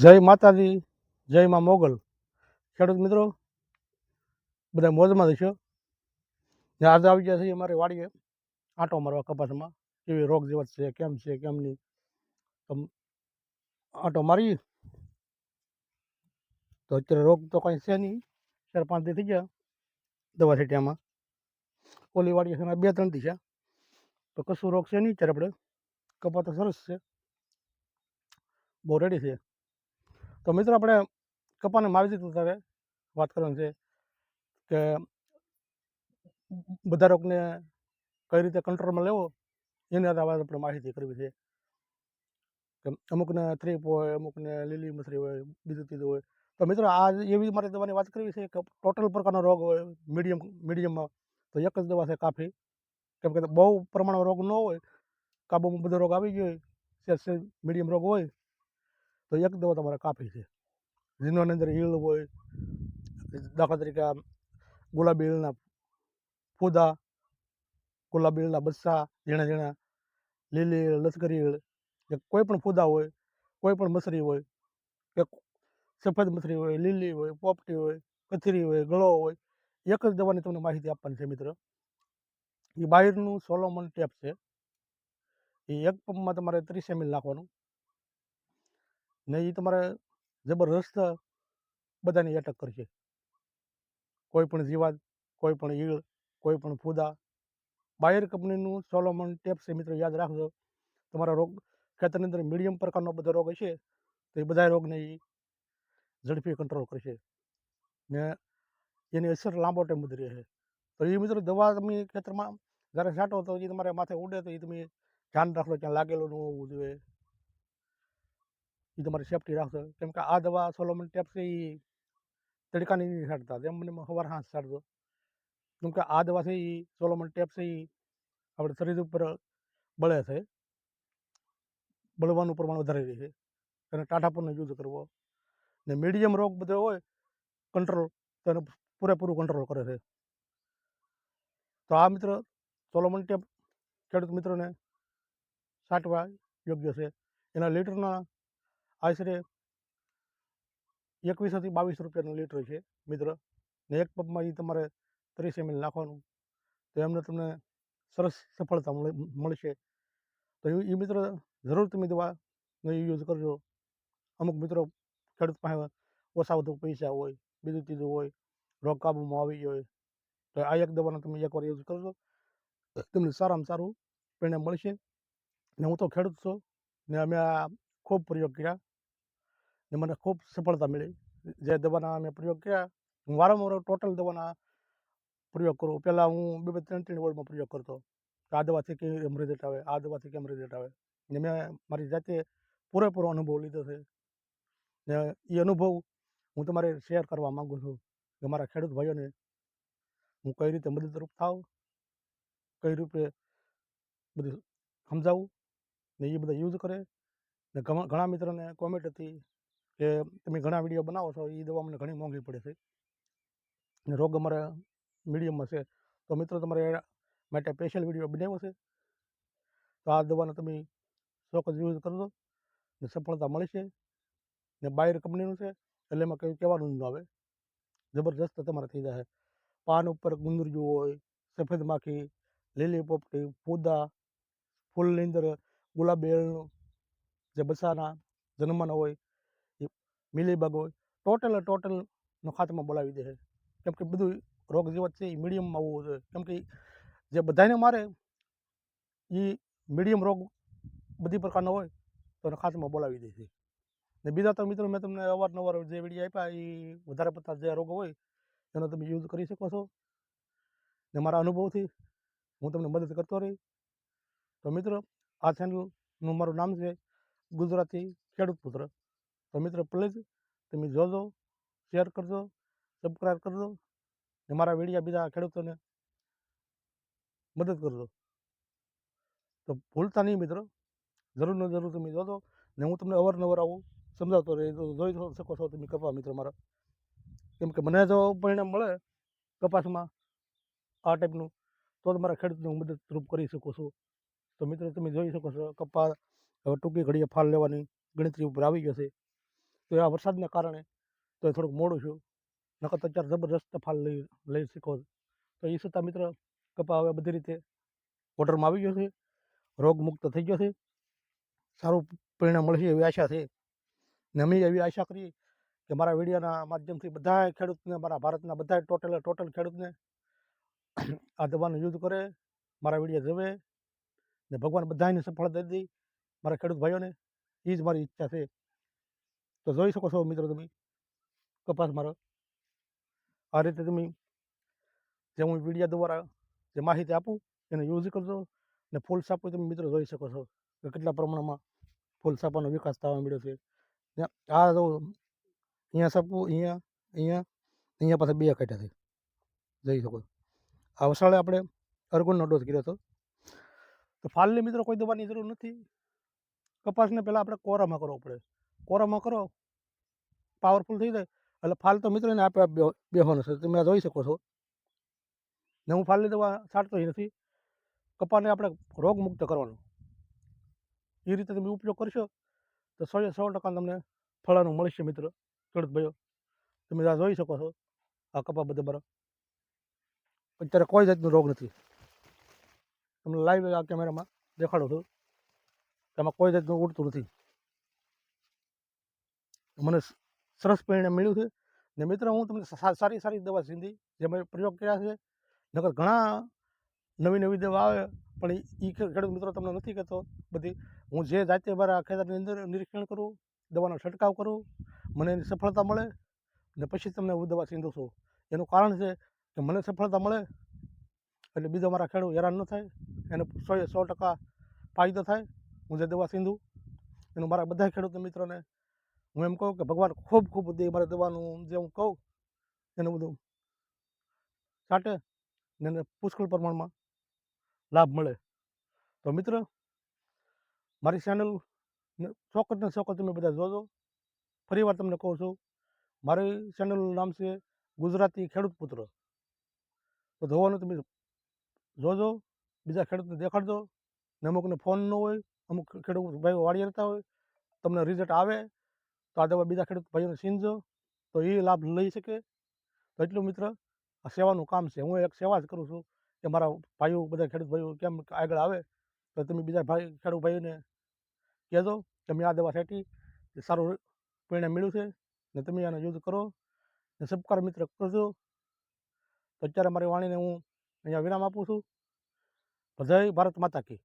જય માતાજી, જય માં મોગલ. ખેડૂત મિત્રો બધા મોજમાં દેશો ને આજે આવી ગયા છીએ અમારી વાડીએ, આંટો મારવા કપાસમાં. કેવી રોગ જીવત છે, કેમ છે, કેમ નહીં? આંટો મારી તો અત્યારે રોગ તો કાંઈ છે નહીં, ચાર પાંચ દી થઈ ગયા દવા છેટિયામાં. ઓલી વાડીએ છે બે ત્રણ દી છે. તો કશું રોગ છે નહીં અત્યારે આપણે. કપા તો સરસ છે. બહુ રેડી છે. તો મિત્રો આપણે કપાને મારી દીધું વાત કરવાની છે કે બધા રોગને કઈ રીતે કંટ્રોલમાં લેવો એની આધારે આપણે માહિતી કરવી છે. કે અમુકને થ્રીપ હોય, અમુકને લીલી મસરી હોય, બીજું ત્રીજું હોય. તો મિત્રો આ એવી મારે દવાની વાત કરવી છે કે ટોટલ પ્રકારનો રોગ હોય મીડિયમ મીડિયમમાં તો એક જ દવા છે કાફી. કેમ કે બહુ પ્રમાણમાં રોગ ન હોય, કાબુમાં બધો રોગ આવી ગયો હોય મીડિયમ રોગ હોય તો એક દવા તમારે કાફી છે. જેની અંદર ઈળ હોય, દાખલા તરીકે ગુલાબી ઈળના ફૂદા, ગુલાબી ઈળના બસ્સા, ઝીણા ઝીણા, લીલી ઈળ લશ્કરી ઈળ કે કોઈ પણ ફૂદા હોય, કોઈ પણ મસરી હોય, કે સફેદ મસરી હોય, લીલી હોય, પોપટી હોય, કથરી હોય, ગળો હોય, એક જ દવાની તમને માહિતી આપવાની છે મિત્ર. એ બહારનું સોલોમન ટેપ છે. એ એક પંપમાં તમારે ત્રીસ એમએલ નાખવાનું. ને એ તમારે જબરદસ્ત બધાની એટક કરશે. કોઈ પણ જીવાત, કોઈ પણ ઈળ, કોઈ પણ ફૂદા. બાયર કંપનીનું સોલોમન ટેપ છે મિત્રો, યાદ રાખજો. તમારા રોગ, ખેતરની અંદર મીડિયમ પ્રકારનો બધો રોગ હશે, તો એ બધા રોગને એ ઝડપી કંટ્રોલ કરશે. ને એની અસર લાંબો ટાઈમ સુધી રહે તો એ મિત્રો, દવા તમે ખેતરમાં જ્યારે છાંટો તો એ તમારે માથે ઉડે તો એ તમે ધ્યાન રાખજો, ક્યાં લાગેલું ન હોવું જોઈએ. એ તમારી સેફટી રાખશો કેમ કે આ દવા સોલોમન ટેપ છે એ તડકાની નહીં છાંટતા. એમને મને સવાર હાંસ છાંટજો. કેમ કે આ દવા છે એ સોલોમન છે એ આપણે શરીર ઉપર બળે છે. બળવાનું પ્રમાણ વધારે રહે છે. અને ટાઢાપણનો યુઝ કરવો. ને મીડિયમ રોગ બધો હોય કંટ્રોલ તો એને પૂરેપૂરું કંટ્રોલ કરે છે. તો આ મિત્ર સોલોમન ટેપ ખેડૂત મિત્રોને છાંટવા યોગ્ય છે. એના લીટરના આશરે એકવીસોથી બાવીસ રૂપિયાનું લીટર છે, મિત્ર. ને એક પંપમાં એ તમારે ત્રીસ એમએલ નાખવાનું. તો એમને તમને સરસ સફળતા મળે, મળશે. તો એ મિત્ર, જરૂર તમે દવાનો યુઝ કરજો. અમુક મિત્રો ખેડૂત પાસે ઓછા વધુ પૈસા હોય, બીજું ત્રીજું હોય, રોગ કાબૂમાં આવી હોય, તો આ એક દવાનો તમે એકવાર યુઝ કરજો. તમને સારામાં સારું પરિણામ મળશે. ને હું તો ખેડૂત છું, ને અમે આ ખૂબ પ્રયોગ કર્યા. ને મને ખૂબ સફળતા મળી. જે દવાના મેં પ્રયોગ કર્યા, હું વારંવાર ટોટલ દવાના પ્રયોગ કરું. પહેલાં હું બે બે ત્રણ ત્રણ વર્ડમાં પ્રયોગ કરતો. આ દવાથી કેમ રિઝલ્ટ આવે? આ દવાથી કેમ રિઝલ્ટ આવે? ને મેં મારી જાતે પૂરેપૂરો અનુભવ લીધો છે. ને એ અનુભવ હું તમારે શેર કરવા માગું છું કે મારા ખેડૂત ભાઈઓને હું કઈ રીતે મદદરૂપ થાવ? કઈ રૂપે બધું સમજાવું? ને એ બધા યુઝ કરે? ને ઘણા મિત્રોને કોમેન્ટ હતી કે તમે ઘણા વીડિયો બનાવો છો એ દવા મને ઘણી મોંઘી પડે છે. ને રોગ અમારા મીડિયમમાં છે. તો મિત્રો, તમારે માટે સ્પેશિયલ વીડિયો બનાવ્યો છે? તો આ દવાનો તમે ચોક્કસ યુઝ કરજો ને સફળતા મળશે ને બાયર કંપનીનું છે. એટલે એમાં કંઈ કહેવાનું ન આવે. જબરજસ્ત તમારે થઈ જાય પાન ઉપર ગુંદરિયું હોય, સફેદ માખી, લીલી પોપટી, ફૂદા, ફૂલની અંદર ગુલાબી જે બસાના જન્મના હોય એ મિલીબગ હોય ટોટલ ટોટલનો ખાતમાં બોલાવી દે છે કેમ કે બધું રોગ જીવત છે એ મીડિયમમાં હોવું જોઈએ કેમ કે જે બધાને મારે એ મીડિયમ રોગ બધી પ્રકારનો હોય તો એને ખાતમાં બોલાવી દે છે ને બીજા તો મિત્રો મેં તમને અવારનવાર જે વીડિયો આપ્યા એ વધારે પડતા જે રોગો હોય એનો તમે યુઝ કરી શકો છો। ને મારા અનુભવથી હું તમને મદદ કરતો રહી। તો મિત્રો, આ ચેનલનું મારું નામ છે ગુજરાતી ખેડૂત પુત્ર. તો મિત્રો પ્લીઝ તમે જોજો શેર કરજો સબસ્ક્રાઈબ કરજો. ને મારા વિડીયા બીજા ખેડૂતોને મદદ કરજો. તો ભૂલતા નહીં મિત્રો, જરૂર ને જરૂર તમે જોજો. ને હું તમને અવારનવાર આવું સમજાવતો રહી જોઈ શકો છો તમે કપા મિત્રો મારા. કેમ કે મને જો પરિણામ મળે કપાસમાં આ ટાઈપનું તો જ મારા ખેડૂતને હું મદદરૂપ કરી શકું છું. તો મિત્રો, તમે જોઈ શકો છો કપા હવે ટૂંકી ઘડીએ ફાલ લેવાની ગણતરી ઉપર આવી ગયો છે. તો આ વરસાદને કારણે તો થોડુંક મોડું છું નકર અત્યારે જબરદસ્ત ફાલ લઈ લઈ શીખો તો એ છતાં મિત્ર કપા હવે બધી રીતે ઓર્ડરમાં આવી ગયો છે. રોગમુક્ત થઈ ગયો છે. સારું પરિણામ મળશે એવી આશા છે. ને અમે એવી આશા કરીએ કે મારા વિડીયોના માધ્યમથી બધા ખેડૂતને, મારા ભારતના બધા ટોટલ ટોટલ ખેડૂતને આ દવાનો યુદ્ધ કરે, મારા વીડિયો જવે ને ભગવાન બધાને સફળતા દે. મારા ખેડૂત ભાઈઓને એ જ મારી ઈચ્છા છે. તો જોઈ શકો છો મિત્રો તમે કપાસ મારો. આ રીતે તમે જે હું વિડીયા દ્વારા જે માહિતી આપું એને યુઝ કરજો ને ફૂલ સાપો તમે મિત્રો જોઈ શકો છો કે કેટલા પ્રમાણમાં ફૂલ સાપાનો વિકાસ થવા મળ્યો છે. આ જો અહીંયા સાપું અહીંયા અહીંયા અહીંયા પાછા બે કાઢ્યા છે. જોઈ શકો. આ વસાળે આપણે અર્ગુનનો ડોઝ કર્યો હતો. તો ફાલની મિત્રો કોઈ દવાની જરૂર નથી. કપાસને પહેલાં આપણે કોરામાં કરવો પડે. કોરામાં કરો. પાવરફુલ થઈ જાય. એટલે ફાલ તો મિત્રો એને આપે આપ બે- છે. તમે આ જોઈ શકો છો. ને હું ફાલની દવા છાંટતો નથી. કપાને આપણે રોગમુક્ત કરવાનો. એ રીતે તમે ઉપયોગ કરશો તો સો સો ટકા તમને ફળાનું મળશે મિત્ર. ખેડૂત ભાઈઓ, તમે આ જોઈ શકો છો. આ કપા બધા બરાબર. અત્યારે કોઈ જાતનો રોગ નથી. તમને લાઈવ આ કેમેરામાં દેખાડું છું. તેમાં કોઈ જાતનું ઉડતું નથી. મને સરસ પરિણામ મળ્યું છે. ને મિત્ર, હું તમને સારી સારી દવા સિંધી, જે મેં પ્રયોગ કર્યા છે. નકર ઘણા નવી નવી દવા આવે, પણ એ ખેડૂત મિત્રો તમને નથી કહેતો. બધી, હું જે જાતે મારા ખેતરની અંદર નિરીક્ષણ કરું, દવાનો છંટકાવ કરું, મને એની સફળતા મળે, ને પછી તમને હું દવા સીંધું છું. એનું કારણ છે કે મને સફળતા મળે, એટલે બીજા મારા ખેડૂત હેરાન ન થાય, એને સો એ સો ટકા ફાયદો થાય, હું જે દવા સીંધું, એનું મારા બધા ખેડૂત મિત્રોને હું એમ કહું કે ભગવાન ખૂબ ખૂબ દે મારે દવાનું જે હું કહું એનું બધું છાંટે ને એને પુષ્કળ પ્રમાણમાં લાભ મળે. તો મિત્ર, મારી ચેનલ ચોક્કસ ને ચોક્કસ તમે બધા જોજો. ફરી વાર તમને કહું છું, મારી ચેનલનું નામ છે ગુજરાતી ખેડૂત પુત્ર. તો જોવાનું તમે જોજો, બીજા ખેડૂતને દેખાડજો. ને અમુકને ફોન ન હોય, અમુક ખેડૂત ભાઈઓ વાળી રહેતા હોય, તમને રિઝલ્ટ આવે તો આ દવા બીજા ખેડૂત ભાઈઓને સિંજો, તો એ લાભ લઈ શકે. તો એટલું મિત્ર, આ સેવાનું કામ છે. હું એક સેવા જ કરું છું કે મારા ભાઈઓ, બધા ખેડૂત ભાઈઓ કેમ આગળ આવે, તો તમે બીજા ભાઈ, ખેડૂત ભાઈઓને કહેજો કે મેં આ દવા છાંટી સારું પરિણામ મળ્યું છે, ને તમે આનો યુઝ કરો, ને સબકાર મિત્ર કરજો. તો અત્યારે મારી વાણીને હું અહીંયા વિરામ આપું છું. જય ભારત માતા કી.